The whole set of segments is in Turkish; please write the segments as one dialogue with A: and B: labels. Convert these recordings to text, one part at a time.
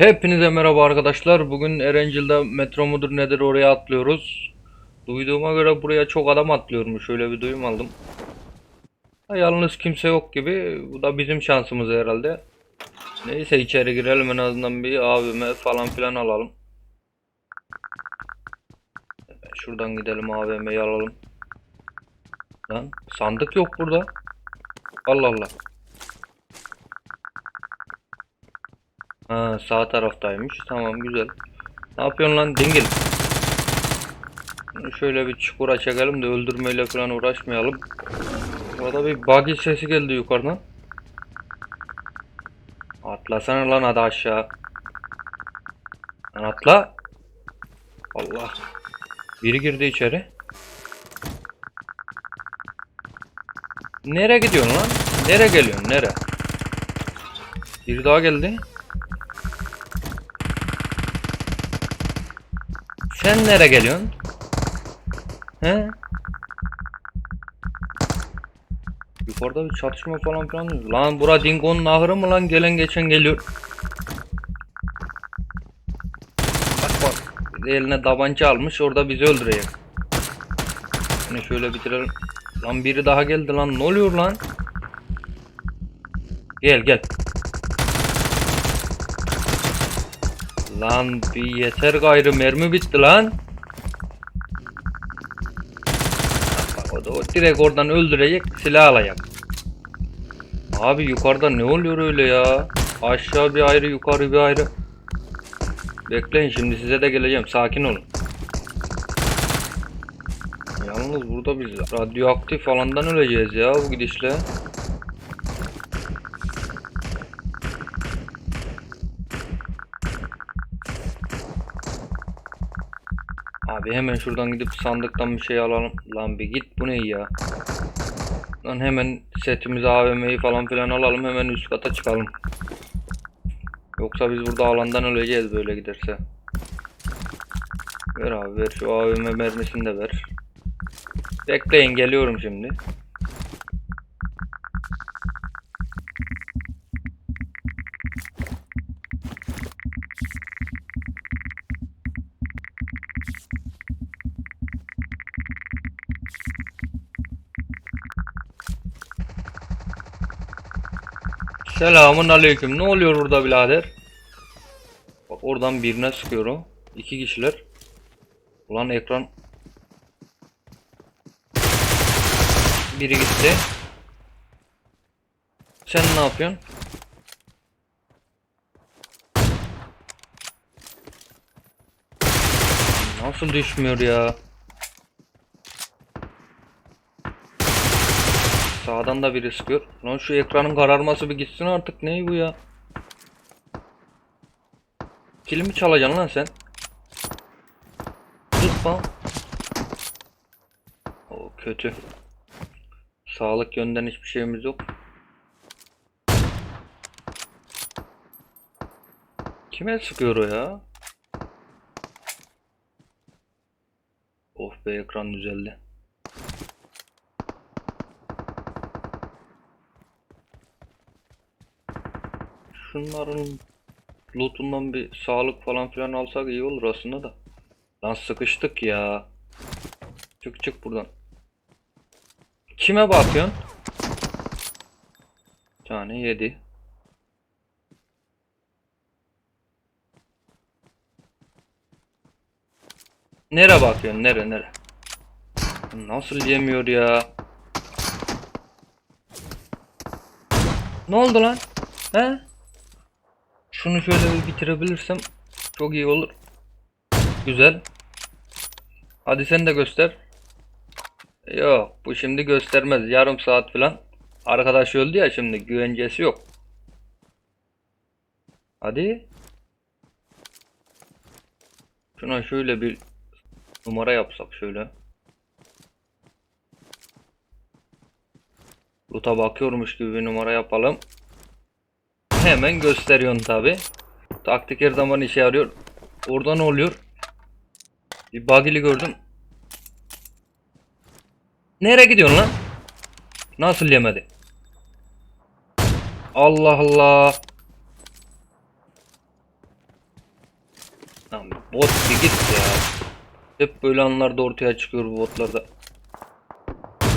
A: Hepinize merhaba arkadaşlar. Bugün Erencil'de metro mudur nedir oraya atlıyoruz. Duyduğuma göre buraya çok adam atlıyormuş. Öyle bir duyum aldım. Yalnız kimse yok gibi. Bu da bizim şansımız herhalde. Neyse içeri girelim en azından bir AVM falan filan alalım. Şuradan gidelim AVM'yi alalım. Lan sandık yok burada. Allah Allah. Ha sağ taraftaymış. Tamam güzel. Ne yapıyorsun lan dingil? Şöyle bir çukura çekelim de öldürmeyle falan uğraşmayalım. Burada bir buggy sesi geldi yukarıdan. Atlasana lan hadi aşağı. Lan atla. Allah. Biri girdi içeri. Nereye gidiyorsun lan? Nereye geliyorsun? Nere? Biri daha geldi. Sen nereye geliyorsun? He? Yukarıda bir çatışma falan filan. Lan bura Dingo'nun ahırı mı lan? Gelen geçen geliyor. Bak bak. Eline tabanca almış orada bizi öldürecek. Bunu şöyle bitirelim. Lan biri daha geldi lan. Ne oluyor lan? Gel gel. Lan bir yeter gayrı mermi bitti lan. O da o direkt oradan öldürecek silah alacak. Abi yukarıda ne oluyor öyle ya? Aşağı bir ayrı yukarı bir ayrı. Bekleyin şimdi size de geleceğim sakin olun. Yalnız burada biz radyoaktif alandan öleceğiz ya bu gidişle. Abi hemen şuradan gidip sandıktan bir şey alalım. Lan bir git bu ne ya? Lan hemen setimizi AVM'yi falan filan alalım hemen üst kata çıkalım. Yoksa biz burada alandan öleceğiz böyle giderse. Ver abi ver şu AVM mermisini de ver. Bekleyin geliyorum şimdi. Selamun aleyküm. Ne oluyor burada birader? Bak oradan birine sıkıyor o. İki kişiler. Ulan ekran. Biri gitti. Sen ne yapıyorsun? Nasıl düşmüyor ya? Sağdan da biri sıkıyor. Lan şu ekranın kararması bir gitsin artık. Ney bu ya? Kilimi çalacaksın lan sen. Lütfen. O kötü. Sağlık yönden hiçbir şeyimiz yok. Kime sıkıyor o ya? Oh be ekran düzeldi. Şunların lootundan bir sağlık falan filan alsak iyi olur aslında da. Lan sıkıştık ya. Çık çık buradan. Kime bakıyorsun? Bir tane yedi. Nere bakıyorsun? Nere nere? Nasıl yemiyor ya? Ne oldu lan? He? Şunu şöyle bir bitirebilirsem çok iyi olur. Güzel. Hadi sen de göster. Yok bu şimdi göstermez. Yarım saat falan. Arkadaş öldü ya şimdi güvencesi yok. Hadi. Şuna şöyle bir numara yapsak şöyle. Loot'a bakıyormuş gibi bir numara yapalım. Hemen gösteriyorsun tabi. Taktik her zaman işe yarıyor. Orada ne oluyor? Bir buggy'li gördüm. Nereye gidiyorsun lan? Nasıl yemedi? Allah Allah. Bot bir git ya. Hep böyle anlarda ortaya çıkıyor bu botlarda.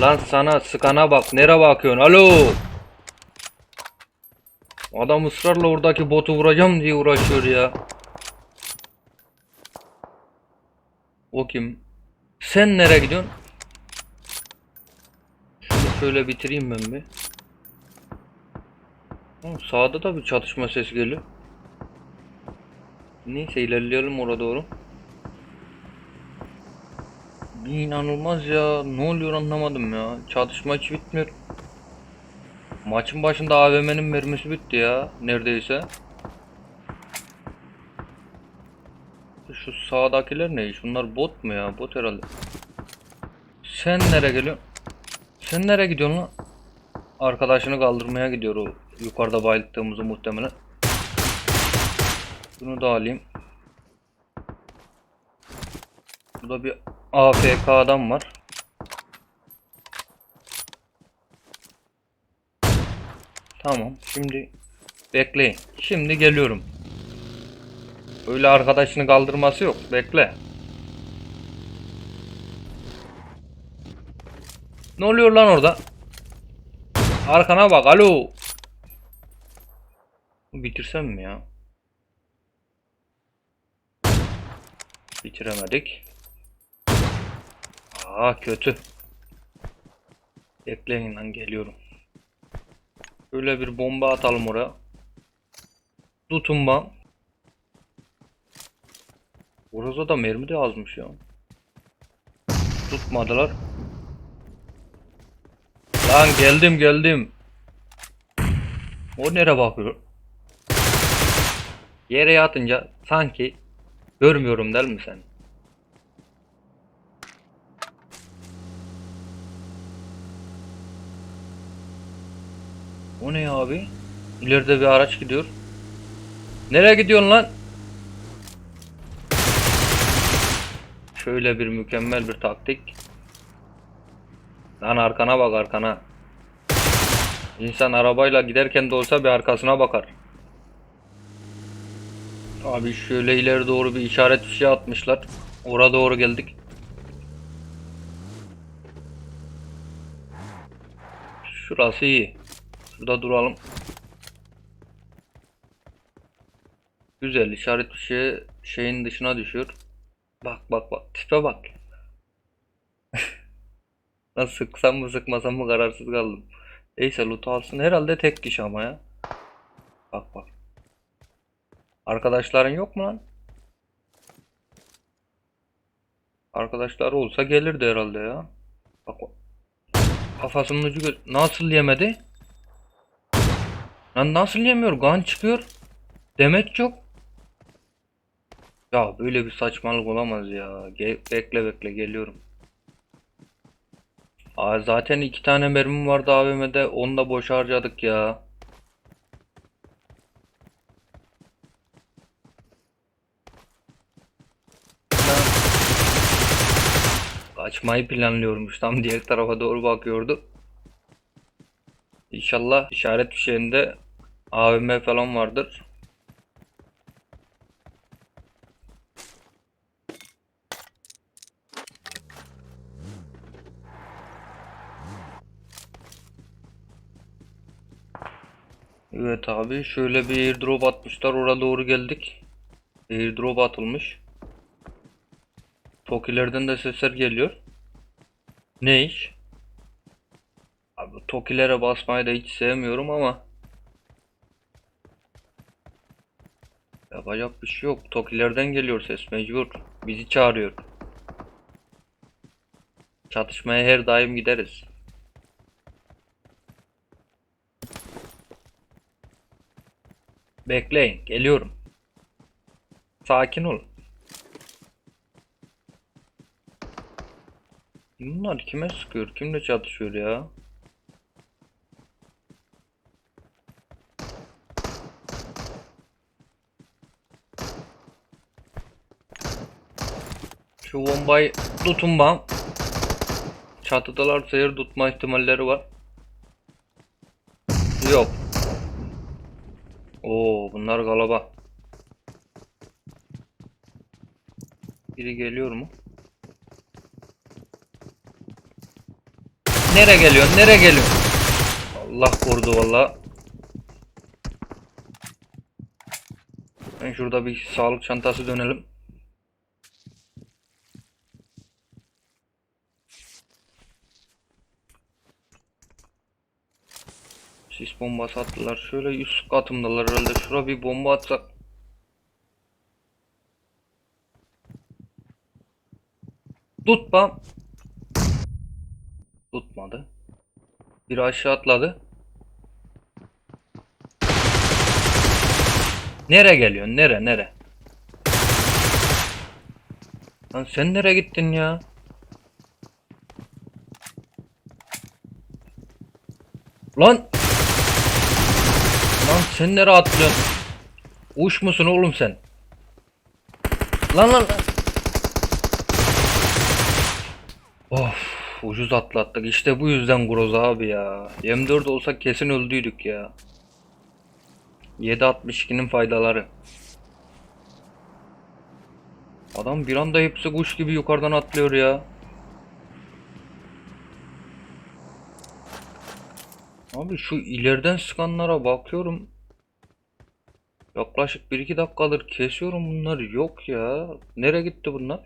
A: Lan sana sıkana bak. Nere bakıyorsun? Alo. Adam ısrarla oradaki botu vuracağım diye uğraşıyor ya. O kim? Sen nereye gidiyorsun? Şunu şöyle bitireyim ben bir. Sağda da bir çatışma sesi geliyor. Neyse ilerleyelim oraya doğru. İnanılmaz ya. Ne oluyor anlamadım ya. Çatışma hiç bitmiyor. Maçın başında AVM'nin mermisi bitti ya. Neredeyse. Şu sağdakiler ne? Şunlar bot mu ya? Bot herhalde. Sen nereye geliyorsun? Sen nereye gidiyorsun lan? Arkadaşını kaldırmaya gidiyor o. Yukarıda bayılttığımızı muhtemelen. Bunu da alayım. Burada bir AFK adam var. Tamam. Şimdi bekleyin. Şimdi geliyorum. Öyle arkadaşını kaldırması yok. Bekle. Ne oluyor lan orada? Arkana bak. Alo. Bitirsem mi ya? Bitiremedik. Aa kötü. Bekleyin lan geliyorum. Böyle bir bomba atalım oraya. Tutun bam. Orada da mermi de azmış ya. Tutmadılar. Lan geldim geldim. O nereye bakıyor? Yere yatınca sanki görmüyorum der mi sen? O ne ya abi? İleride bir araç gidiyor. Nereye gidiyorsun lan? Şöyle bir mükemmel bir taktik. Lan arkana bak arkana. İnsan arabayla giderken de olsa bir arkasına bakar. Abi şöyle ileri doğru bir işaret bir şey atmışlar. Oraya doğru geldik. Şurası iyi. Şurada duralım. Güzel işaret bir şey şeyin dışına düşüyor. Bak bak bak tipe bak. Nasıl sıksam mı sıkmasam mı kararsız kaldım. Neyse loot alsın herhalde tek kişi ama ya. Bak bak. Arkadaşların yok mu lan? Arkadaşları olsa gelirdi herhalde ya. Bak bak. Kafasının ucu nasıl yemedi? Lan nasıl yemiyor? Gan çıkıyor. Demek yok. Ya böyle bir saçmalık olamaz ya. Ge- bekle bekle geliyorum. Aa, zaten iki tane mermim vardı AVM'de. Onu da boş harcadık ya. Kaçmayı planlıyormuş. Tam diğer tarafa doğru bakıyordu. İnşallah işaret fişeğinde AVM falan vardır. Evet abi şöyle bir airdrop atmışlar oraya doğru geldik. Airdrop atılmış. Tokilerden de sesler geliyor. Ne iş? Abi Tokilere basmayı da hiç sevmiyorum ama Yapacak bir şey yok. Tokilerden geliyor ses mecbur. Bizi çağırıyor. Çatışmaya her daim gideriz. Bekleyin, geliyorum. Sakin ol. Bunlar kime sıkıyor? Kimle çatışıyor ya? Şu bombayı tutun bam. Çatıdalar seyir tutma ihtimalleri var. Yok. Oo bunlar galaba. Biri geliyor mu? Nere geliyor? Nere geliyor? Allah korudu valla. Ben şurada bir sağlık çantası dönelim. Sis bombası attılar. Şöyle üst katımdalar herhalde. Şura bir bomba atsak. Tutma. Tutmadı. Biri aşağı atladı. Nere geliyorsun? Nere? Nere? Lan sen nereye gittin ya? Lan! Sen nereye atlıyorsun? Uç musun oğlum sen? Lan lan! Of ucuz atlattık. İşte bu yüzden Groz abi ya. M4 olsak kesin öldüydük ya. 7.62'nin faydaları. Adam bir anda hepsi kuş gibi yukarıdan atlıyor ya. Abi şu ileriden sıkanlara bakıyorum. Yaklaşık 1-2 dakikadır kesiyorum bunları. Yok ya. Nereye gitti bunlar?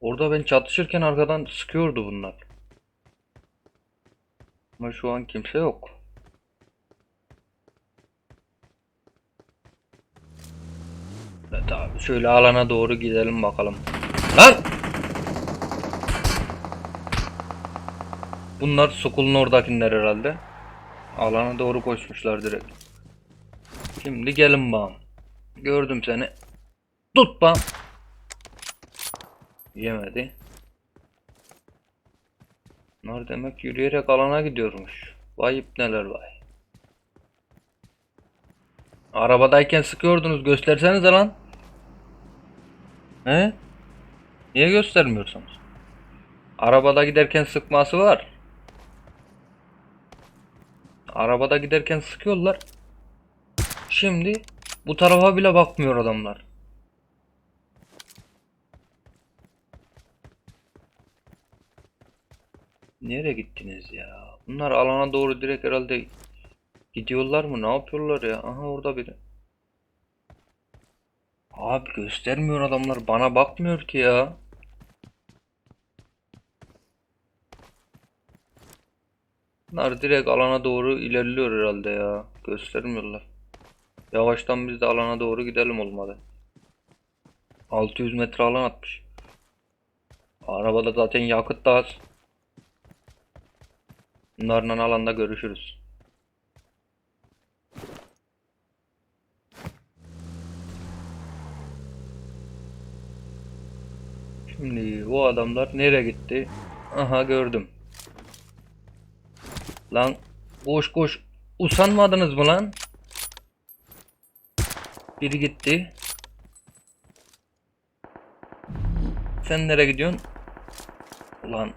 A: Orada ben çatışırken arkadan sıkıyordu bunlar. Ama şu an kimse yok. Evet abi şöyle alana doğru gidelim bakalım. Lan! Bunlar Sokul'un oradakiler herhalde. Alana doğru koşmuşlar direkt. Şimdi gelin bağım. Gördüm seni. Tut bağım. Yemedi. Bunlar demek yürüyerek alana gidiyormuş. Vay neler vay. Arabadayken sıkıyordunuz göstersenize lan. He? Niye göstermiyorsunuz? Arabada giderken sıkması var. Arabada giderken sıkıyorlar. Şimdi bu tarafa bile bakmıyor adamlar. Nereye gittiniz ya? Bunlar alana doğru direkt herhalde gidiyorlar mı? Ne yapıyorlar ya? Aha orada biri. Abi göstermiyor adamlar. Bana bakmıyor ki ya. Bunlar direkt alana doğru ilerliyor herhalde ya. Göstermiyorlar. Yavaştan biz de alana doğru gidelim olmadı. 600 metre alan atmış. Arabada zaten yakıt da az. Bunlarla alanda görüşürüz. Şimdi o adamlar nereye gitti? Aha gördüm. Lan koş koş. Usanmadınız mı lan? Biri gitti. Sen nereye gidiyorsun? Ulan.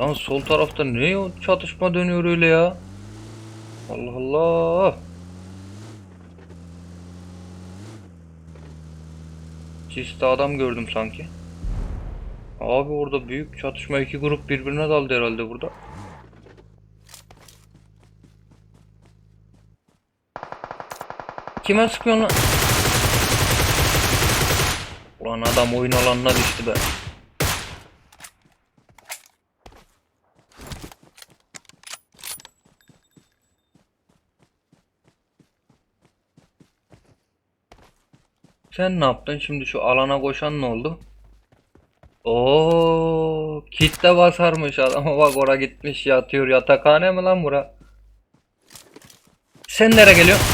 A: Lan sol tarafta ne o çatışma dönüyor öyle ya? Allah Allah. Siste adam gördüm sanki. Abi orada büyük çatışma iki grup birbirine daldı herhalde burada. Kime sıkıyorsun lan? Ulan adam oyun alanına düştü be. Sen ne yaptın? Şimdi şu alana koşan ne oldu? Oo, kitle basarmış adama bak ora gitmiş yatıyor yatakhane mi lan bura? Sen nereye geliyorsun?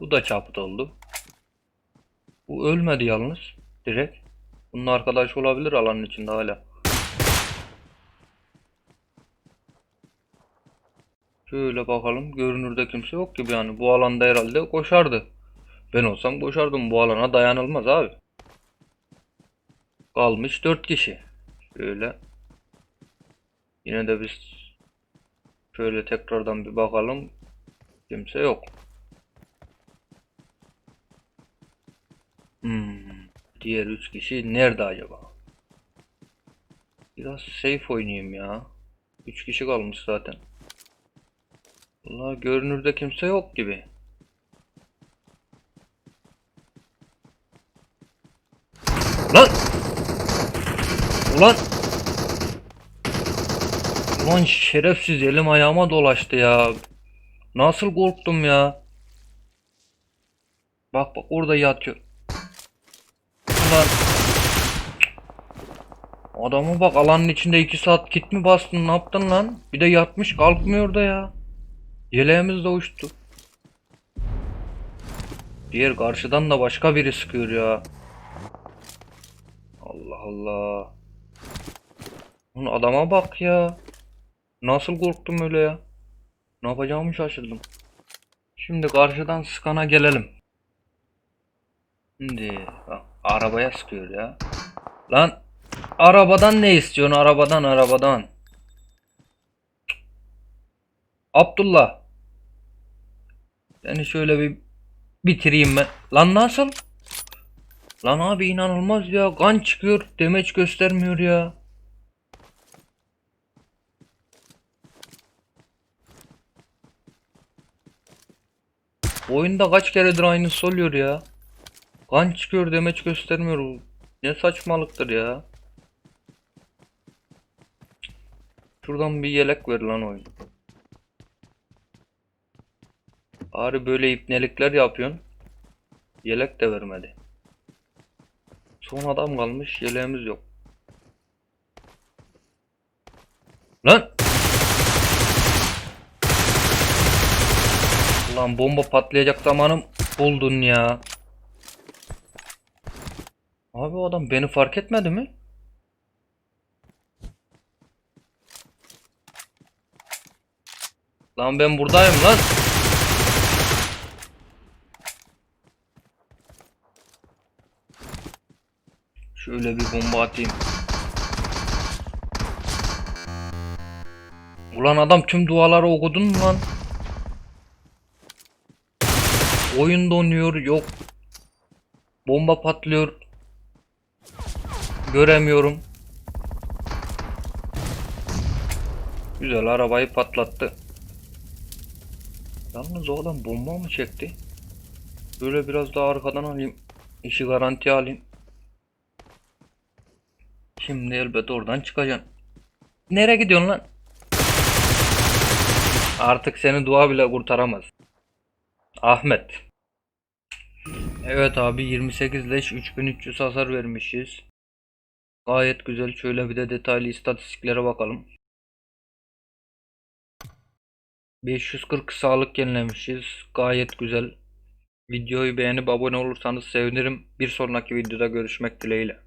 A: Bu da çaput oldu. Bu ölmedi yalnız. Direkt. Bunun arkadaşı olabilir alanın içinde hala. Şöyle bakalım. Görünürde kimse yok gibi yani. Bu alanda herhalde koşardı. Ben olsam koşardım. Bu alana dayanılmaz abi. Kalmış 4 kişi. Şöyle. Yine de biz Şöyle tekrardan bir bakalım. Kimse yok. Hmm. Diğer üç kişi nerede acaba? Biraz safe oynayayım ya. Üç kişi kalmış zaten. Vallahi görünürde kimse yok gibi. Lan! Ulan! Ulan şerefsiz elim ayağıma dolaştı ya. Nasıl korktum ya. Bak bak orada yatıyor. Ulan. Adamı bak alanın içinde 2 saat kit mi bastın ne yaptın lan? Bir de yatmış kalkmıyor da ya. Yeleğimiz de uçtu. Diğer karşıdan da başka biri sıkıyor ya. Allah Allah. Lan adama bak ya. Nasıl korktum öyle ya. Ne yapacağımı şaşırdım. Şimdi karşıdan sıkana gelelim. Şimdi bak, arabaya sıkıyor ya. Lan arabadan ne istiyorsun arabadan arabadan. Abdullah. Seni şöyle bir bitireyim ben. Lan nasıl? Lan abi inanılmaz ya. Kan çıkıyor. Demeç göstermiyor ya. Oyunda kaç keredir aynısı oluyor ya. Kan çıkıyor demeç göstermiyor. Ne saçmalıktır ya. Şuradan bir yelek ver lan oyun. Bari böyle ipnelikler yapıyorsun. Yelek de vermedi. Son adam kalmış yeleğimiz yok. Lan! Ulan bomba patlayacak zamanım buldun ya. Abi o adam beni fark etmedi mi? Lan ben buradayım lan. Şöyle bir bomba atayım. Ulan adam tüm duaları okudun mu lan? Oyun donuyor yok. Bomba patlıyor. Göremiyorum. Güzel arabayı patlattı. Yalnız o adam bomba mı çekti? Böyle biraz daha arkadan alayım. İşi garantiye alayım. Şimdi elbet oradan çıkacaksın. Nereye gidiyorsun lan? Artık seni dua bile kurtaramaz. Ahmet. Evet abi 28 leş 3300 hasar vermişiz. Gayet güzel. Şöyle bir de detaylı istatistiklere bakalım. 540 sağlık yenilemişiz. Gayet güzel. Videoyu beğenip abone olursanız sevinirim. Bir sonraki videoda görüşmek dileğiyle.